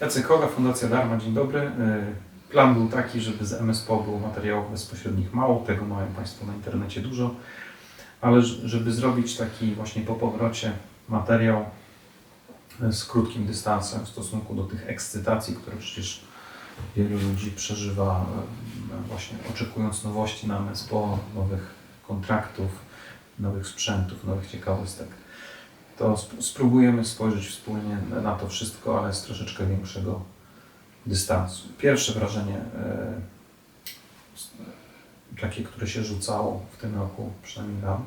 Jacek Koga, Fundacja Darma, dzień dobry. Y, Plan był taki, żeby z MSPO było materiałów bezpośrednich mało, tego mają Państwo na internecie dużo, ale żeby zrobić taki właśnie po powrocie materiał y, z krótkim dystansem w stosunku do tych ekscytacji, które przecież wielu ludzi przeżywa y, właśnie oczekując nowości na MSPO, nowych kontraktów, nowych sprzętów, nowych ciekawostek to sp- spróbujemy spojrzeć wspólnie na- to wszystko, ale z troszeczkę większego dystansu. Pierwsze wrażenie, e, takie, które się rzucało w tym roku, przynajmniej nam,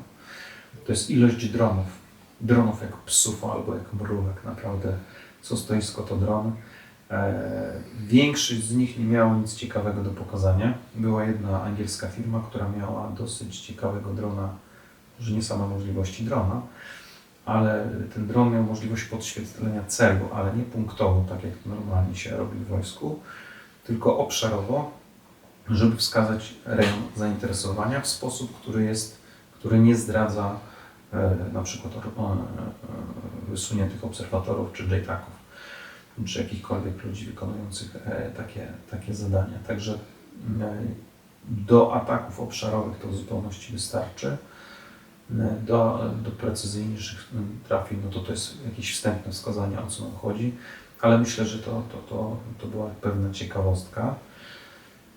to jest ilość dronów. Dronów jak psów albo jak mrówek, naprawdę. Co stoisko to dron. E, Większość z nich nie miało nic ciekawego do pokazania. Była jedna angielska firma, która miała dosyć ciekawego drona, że nie same możliwości drona, ale ten dron miał możliwość podświetlenia celu, ale nie punktowo, tak jak to normalnie się robi w wojsku, tylko obszarowo, żeby wskazać rejon zainteresowania w sposób, który jest, który nie zdradza e, na przykład o, e, wysuniętych obserwatorów czy JTAGów, czy jakichkolwiek ludzi wykonujących e, takie, takie zadania. Także e, do ataków obszarowych to w zupełności wystarczy do, do precyzyjniejszych trafień, no to to jest jakieś wstępne wskazanie, o co nam chodzi, ale myślę, że to, to, to, to była pewna ciekawostka.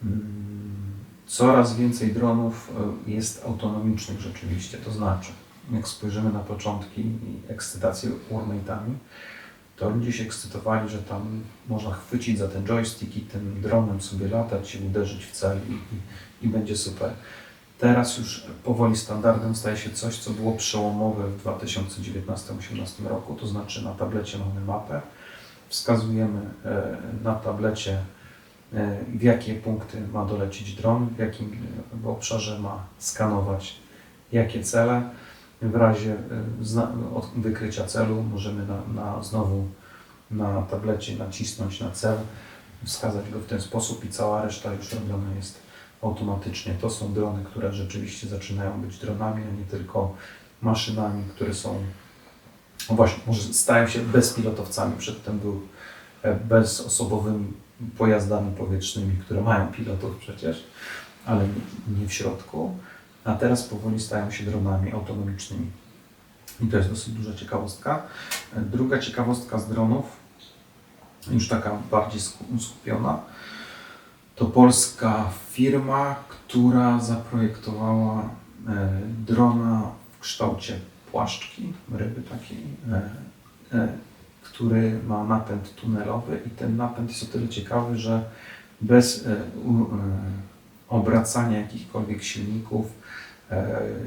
Mm, Coraz więcej dronów e, jest autonomicznych rzeczywiście, to znaczy, jak spojrzymy na początki i ekscytację urmate'ami, to ludzie się ekscytowali, że tam można chwycić za ten joystick i tym dronem sobie latać i uderzyć w cel i, i, i będzie super. Teraz już powoli standardem staje się coś, co było przełomowe w 2019-2018 roku, to znaczy na tablecie mamy mapę, wskazujemy e, na tablecie e, w jakie punkty ma dolecieć dron, w jakim e, obszarze ma skanować jakie cele. W razie wykrycia celu możemy na, na, znowu na tablecie nacisnąć na cel, wskazać go w ten sposób i cała reszta już robiona jest automatycznie. To są drony, które rzeczywiście zaczynają być dronami, a nie tylko maszynami, które są, no właśnie, może stają się bezpilotowcami. Przedtem był e, bezosobowymi pojazdami powietrznymi, które mają pilotów przecież, ale nie, w środku. A teraz powoli stają się dronami autonomicznymi. I to jest dosyć duża ciekawostka. E, Druga ciekawostka z dronów, już taka bardziej sku- skupiona, to polska firma, która zaprojektowała e, drona w kształcie płaszczki, ryby takiej, e, e, który ma napęd tunelowy i ten napęd jest o tyle ciekawy, że bez obracania jakichkolwiek silników,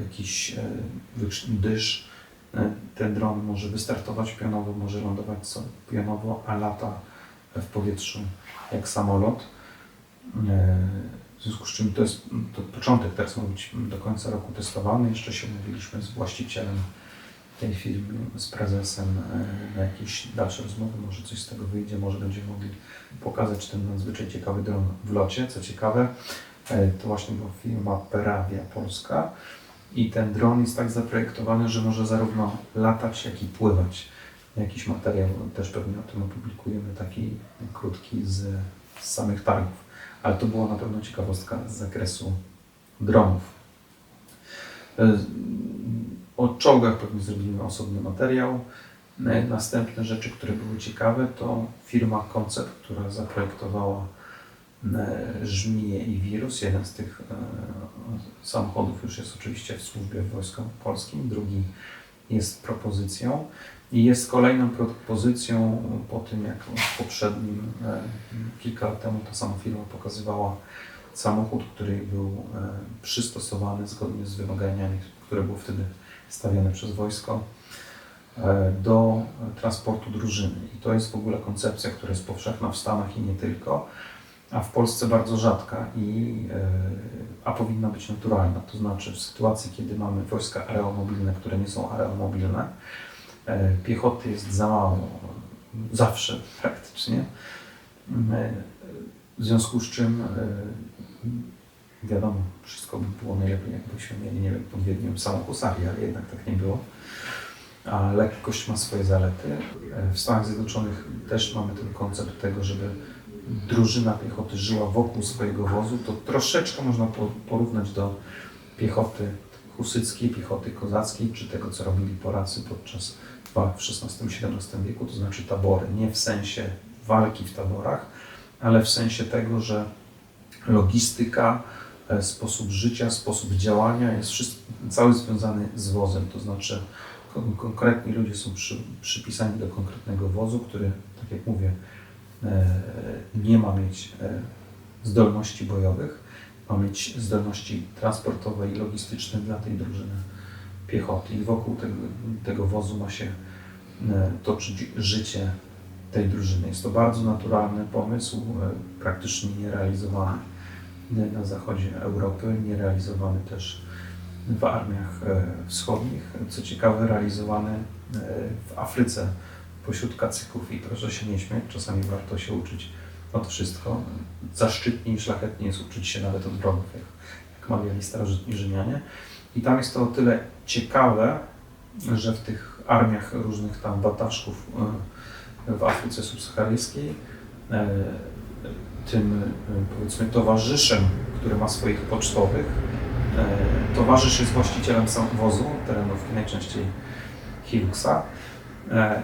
jakiś dysz, ten dron może wystartować pionowo, może lądować pionowo, a lata w powietrzu jak samolot. E, W związku z czym to jest to początek, teraz ma być do końca roku testowany. Jeszcze się umówiliśmy z właścicielem tej firmy, z prezesem e, na jakieś dalsze rozmowy. Może coś z tego wyjdzie, może będziemy mogli pokazać ten nadzwyczaj ciekawy dron w locie. Co ciekawe, e, to właśnie była firma Peravia Polska i ten dron jest tak zaprojektowany, że może zarówno latać, jak i pływać. Jakiś materiał też pewnie o tym opublikujemy, taki krótki z, z samych targów ale to była na pewno ciekawostka z zakresu dronów. E, O czołgach pewnie zrobimy osobny materiał. Następne rzeczy, które były ciekawe, to firma Concept, która zaprojektowała e, żmiję i wirus. Jeden z tych e, samochodów już jest oczywiście w służbie w Polskim, drugi jest propozycją. I jest kolejną propozycją po tym, jak w poprzednim, e, kilka lat temu ta sama firma pokazywała samochód, który był e, przystosowany zgodnie z wymaganiami, które były wtedy stawiane przez wojsko e, do transportu drużyny. I to jest w ogóle koncepcja, która jest powszechna w Stanach i nie tylko, a w Polsce bardzo rzadka, i, a powinna być naturalna. To znaczy w sytuacji, kiedy mamy wojska aeromobilne, które nie są aeromobilne, piechoty jest za mało, zawsze praktycznie. E, W związku z czym, e, wiadomo, wszystko by było najlepiej, jakbyśmy mieli, nie wiem, pod Wiedniem ale jednak tak nie było. a lekkość ma swoje zalety. E, W Stanach Zjednoczonych też mamy ten koncept tego, żeby drużyna piechoty żyła wokół swojego wozu. To troszeczkę można po- porównać do piechoty husyckiej, piechoty kozackiej, czy tego, co robili Polacy podczas w XVI-XVII wieku, to znaczy tabory. Nie w sensie walki w taborach, ale w sensie tego, że logistyka, e, sposób życia, sposób działania jest cały związany z wozem. To znaczy kon- konkretni ludzie są przy, przypisani do konkretnego wozu, który, tak jak mówię, e, nie ma mieć e, zdolności bojowych, ma mieć zdolności transportowe i logistyczne dla tej drużyny piechoty. I wokół tego, tego wozu ma się e, toczyć życie tej drużyny. Jest to bardzo naturalny pomysł, e, praktycznie nierealizowany na zachodzie Europy, nierealizowany też w armiach e, wschodnich. Co ciekawe, realizowany e, w Afryce pośród kacyków i proszę się nie śmiać, czasami warto się uczyć od wszystko. Zaszczytnie i szlachetnie jest uczyć się nawet od wrogów, jak, jak mawiali starożytni Rzymianie. I tam jest to o tyle ciekawe, że w tych armiach różnych tam wataszków e, w Afryce subsaharyjskiej e, tym e, powiedzmy towarzyszem, który ma swoich pocztowych, towarzysz jest właścicielem wozu, terenówki najczęściej Hiluxa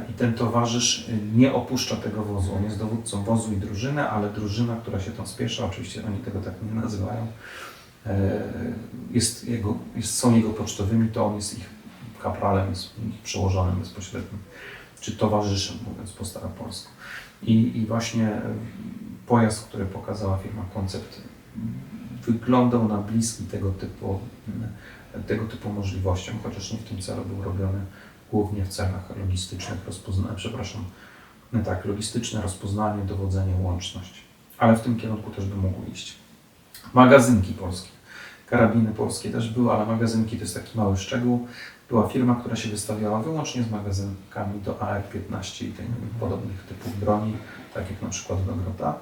i ten towarzysz nie opuszcza tego wozu. On jest dowódcą wozu i drużyny, ale drużyna, która się tam spiesza, oczywiście oni tego tak nie nazywają, jest jego, jest, są jego pocztowymi, to on jest ich kapralem, jest ich przełożonym bezpośrednim, czy towarzyszem, mówiąc po staropolsku. I, I właśnie e, pojazd, który pokazała firma Koncept, wyglądał na bliski tego typu, tego typu możliwościom, chociaż nie w tym celu był robiony głównie w celach logistycznych, rozpoznania, przepraszam, no tak, logistyczne rozpoznanie, dowodzenie, łączność. Ale w tym kierunku też by mógł iść. Magazynki polskie. Karabiny polskie też były, ale magazynki to jest taki mały szczegół. Była firma, która się wystawiała wyłącznie z magazynkami do AR-15 i tych podobnych typów broni, tak jak na przykład do Grota.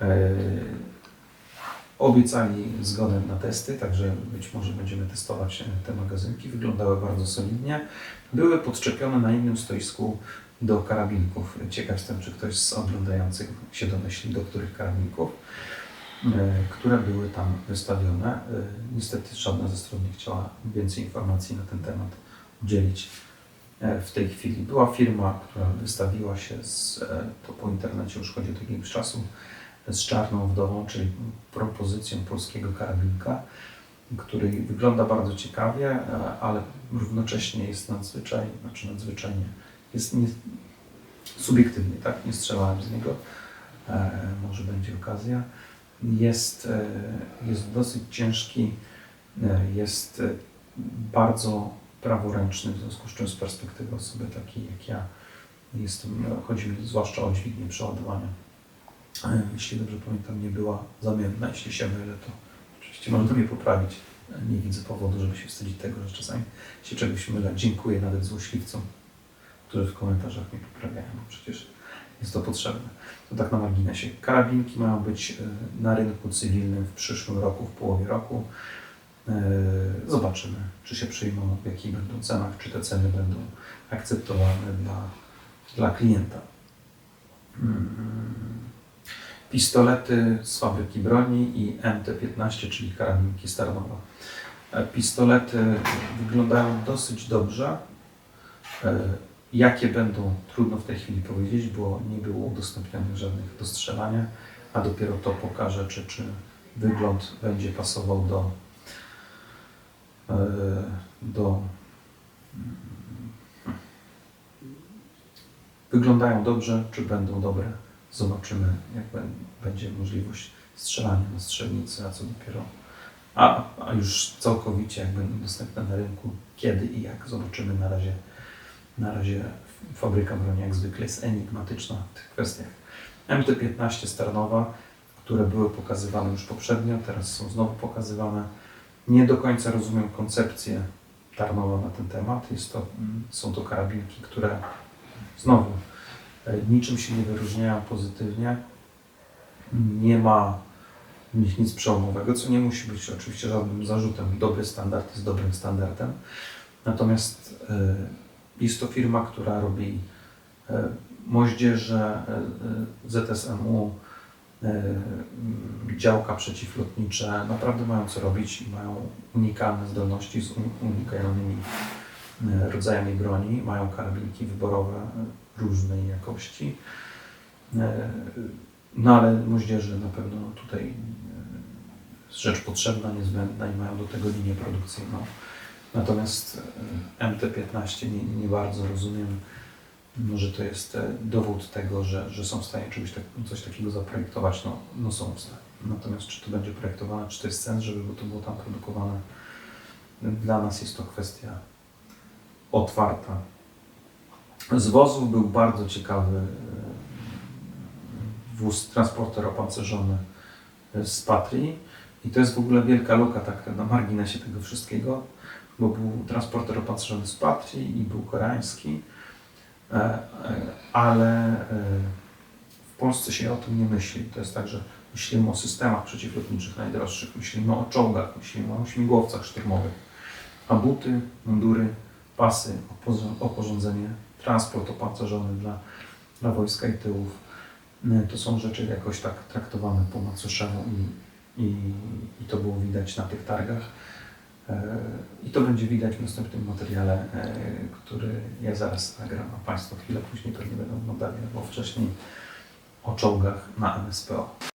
E, Obiecali zgodę na testy, także być może będziemy testować te magazynki. Wyglądały bardzo solidnie. Były podczepione na innym stoisku do karabinków. Ciekaw jestem, czy ktoś z oglądających się domyśli, do których karabinków, które były tam wystawione. E, Niestety żadna ze stron nie chciała więcej informacji na ten temat udzielić e, w tej chwili. Była firma, która wystawiła się z, e, to po internecie już chodzi o jakiegoś czasu, z czarną wdową, czyli propozycją polskiego karabinka, który wygląda bardzo ciekawie, e, ale równocześnie jest nadzwyczaj, znaczy nadzwyczajnie, jest nie, subiektywnie, tak? Nie strzelałem z niego, e, może będzie okazja. Jest, e, jest dosyć ciężki, e, jest e, bardzo praworęczny, w związku z czym z perspektywy osoby takiej jak ja, jestem, no, chodzi mi zwłaszcza o dźwignię przeładowania. Jeśli dobrze pamiętam, nie była zamienna. Jeśli się mylę, to oczywiście można mnie poprawić. Nie widzę powodu, żeby się wstydzić tego, że czasami się czegoś mylę. Dziękuję nawet złośliwcom, którzy w komentarzach mnie poprawiają, przecież jest to potrzebne. To tak na marginesie. Karabinki mają być e, na rynku cywilnym w przyszłym roku, w połowie roku. E, Zobaczymy, czy się przyjmą, w jakich będą cenach, czy te ceny będą akceptowalne dla, dla klienta. Mm. Pistolety z fabryki broni i MT-15, czyli karabinki Starnowa. E, Pistolety wyglądają dosyć dobrze. Jakie będą, trudno w tej chwili powiedzieć, bo nie było udostępnionych żadnych do strzelania, a dopiero to pokaże, czy, czy wygląd będzie pasował do, e, do wyglądają dobrze, czy będą dobre. Zobaczymy, jak bę- będzie możliwość strzelania na strzelnicy, a co dopiero, a, a już całkowicie, jak będą dostępne na rynku, kiedy i jak, zobaczymy. Na razie, na razie fabryka broni jak zwykle jest enigmatyczna w tych kwestiach. MT-15 Starnowa, które były pokazywane już poprzednio, teraz są znowu pokazywane. Nie do końca rozumiem koncepcję Tarnowa na ten temat. Jest to, są to karabinki, które znowu e, niczym się nie wyróżniają pozytywnie. Nie ma w nich nic przełomowego, co nie musi być oczywiście żadnym zarzutem. Dobry standard jest dobrym standardem. Natomiast e, Jest to firma, która robi e, moździerze, e, e, ZSMU, działka przeciwlotnicze. Naprawdę mają co robić i mają unikalne zdolności z un- unikalnymi rodzajami broni. Mają karabinki wyborowe różnej jakości. No ale moździerze na pewno tutaj jest rzecz potrzebna, niezbędna i mają do tego linię produkcyjną. Natomiast e, MT-15 nie, nie bardzo rozumiem, może to jest e, dowód tego, że, że są w stanie czegoś tak, coś takiego zaprojektować. No, no są w stanie. Natomiast czy to będzie projektowane, czy to jest sens, żeby to było tam produkowane, dla nas jest to kwestia otwarta. Z wozów był bardzo ciekawy e, wóz transporter opancerzony z Patrii i to jest w ogóle wielka luka tak na marginesie tego wszystkiego, bo był transporter opancerzony z Patrii i był koreański, e, e, ale e, w Polsce się o tym nie myśli. To jest tak, że myślimy o systemach przeciwlotniczych najdroższych, myślimy o czołgach, myślimy o śmigłowcach szturmowych, a buty, mundury, pasy, oporządzenie, transport opancerzony dla, dla wojska i tyłów, to są rzeczy jakoś tak traktowane po macoszemu i, i, i to było widać na tych targach. E, I to będzie widać w następnym materiale, e, który ja zaraz nagram, a Państwo chwilę później pewnie będą oglądali, albo wcześniej o czołgach na MSPO.